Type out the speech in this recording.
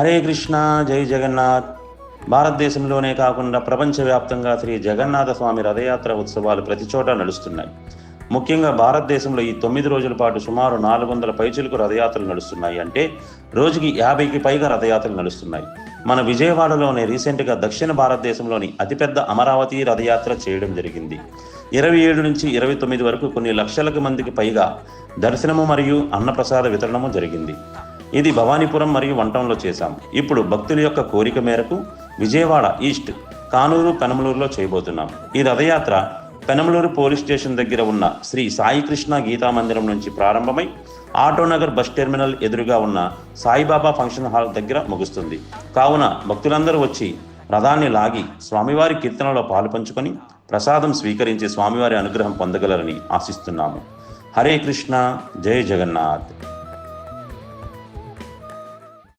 హరే కృష్ణ జై జగన్నాథ్. భారతదేశంలోనే కాకుండా ప్రపంచవ్యాప్తంగా శ్రీ జగన్నాథ స్వామి రథయాత్ర ఉత్సవాలు ప్రతి చోట నడుస్తున్నాయి. ముఖ్యంగా భారతదేశంలో ఈ తొమ్మిది రోజుల పాటు సుమారు నాలుగు వందల పైచులకు రథయాత్రలు నడుస్తున్నాయి. అంటే రోజుకి యాభైకి పైగా రథయాత్రలు నడుస్తున్నాయి. మన విజయవాడలోనే రీసెంట్గా దక్షిణ భారతదేశంలోని అతిపెద్ద అమరావతి రథయాత్ర చేయడం జరిగింది. ఇరవై ఏడు నుంచి ఇరవై తొమ్మిది వరకు కొన్ని లక్షలకు మందికి పైగా దర్శనము మరియు అన్నప్రసాద వితరణము జరిగింది. ఇది భవానీపురం మరియు వంటంలో చేశాం. ఇప్పుడు భక్తుల యొక్క కోరిక మేరకు విజయవాడ ఈస్ట్ కానూరు పెనమలూరులో చేయబోతున్నాం. ఈ రథయాత్ర పెనమలూరు పోలీస్ స్టేషన్ దగ్గర ఉన్న శ్రీ సాయికృష్ణ గీతా మందిరం నుంచి ప్రారంభమై ఆటోనగర్ బస్ టెర్మినల్ ఎదురుగా ఉన్న సాయిబాబా ఫంక్షన్ హాల్ దగ్గర ముగుస్తుంది. కావున భక్తులందరూ వచ్చి రథాన్ని లాగి స్వామివారి కీర్తనలో పాలు పంచుకొని ప్రసాదం స్వీకరించి స్వామివారి అనుగ్రహం పొందగలరని ఆశిస్తున్నాము. హరే కృష్ణ జయ జగన్నాథ్.